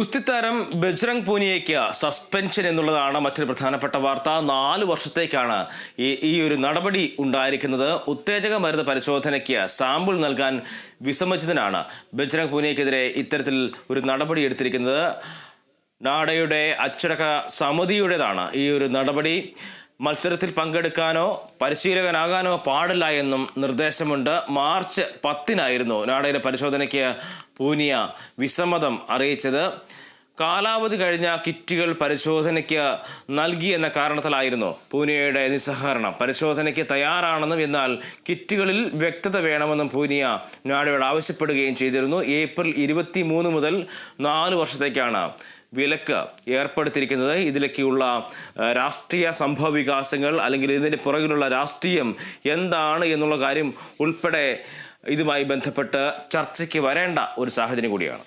ഗുസ്തിത്താരം Bajrang പൂനിയയ്ക്ക് suspension എന്നുള്ളതാണ് മറ്റൊരു പ്രധാനപ്പെട്ട വാർത്ത. നാല് വർഷത്തേക്കാണ് ഈ ഈ ഒരു നടപടി ഉണ്ടായിരിക്കുന്നത്. ഉത്തേജക മരുന്ന് പരിശോധനയ്ക്ക് സാമ്പിൾ നൽകാൻ വിസമ്മതിച്ചതിനാണ് ബജ്രംഗ് പൂനിയയ്ക്കെതിരെ ഇത്തരത്തിൽ ഒരു നടപടി എടുത്തിരിക്കുന്നത്. നാടയുടെ അച്ചടക്ക സമിതിയുടേതാണ് ഈ ഒരു നടപടി. മത്സരത്തിൽ പങ്കെടുക്കാനോ പരിശീലകനാകാനോ പാടില്ല എന്നും നിർദ്ദേശമുണ്ട്. മാർച്ച് പത്തിനായിരുന്നു നാടയിലെ പരിശോധനയ്ക്ക് പൂനിയ വിസമ്മതം അറിയിച്ചത്. കാലാവധി കഴിഞ്ഞ കിറ്റുകൾ പരിശോധനയ്ക്ക് നൽകി എന്ന കാരണത്തിലായിരുന്നു പൂനിയയുടെ നിസ്സഹകരണം. പരിശോധനയ്ക്ക് തയ്യാറാണെന്നും എന്നാൽ കിറ്റുകളിൽ വ്യക്തത വേണമെന്നും പൂനിയ നാടയോട് ആവശ്യപ്പെടുകയും ചെയ്തിരുന്നു. ഏപ്രിൽ ഇരുപത്തി മുതൽ നാല് വർഷത്തേക്കാണ് വിലക്ക് ഏർപ്പെടുത്തിയിരിക്കുന്നത്. ഇതിലേക്കുള്ള രാഷ്ട്രീയ സംഭവ വികാസങ്ങൾ അല്ലെങ്കിൽ ഇതിന് പുറകിലുള്ള രാഷ്ട്രീയം എന്താണ് എന്നുള്ള കാര്യം ഉൾപ്പെടെ ഇതുമായി ബന്ധപ്പെട്ട് ചർച്ചയ്ക്ക് വരേണ്ട ഒരു സാഹചര്യം കൂടിയാണ്.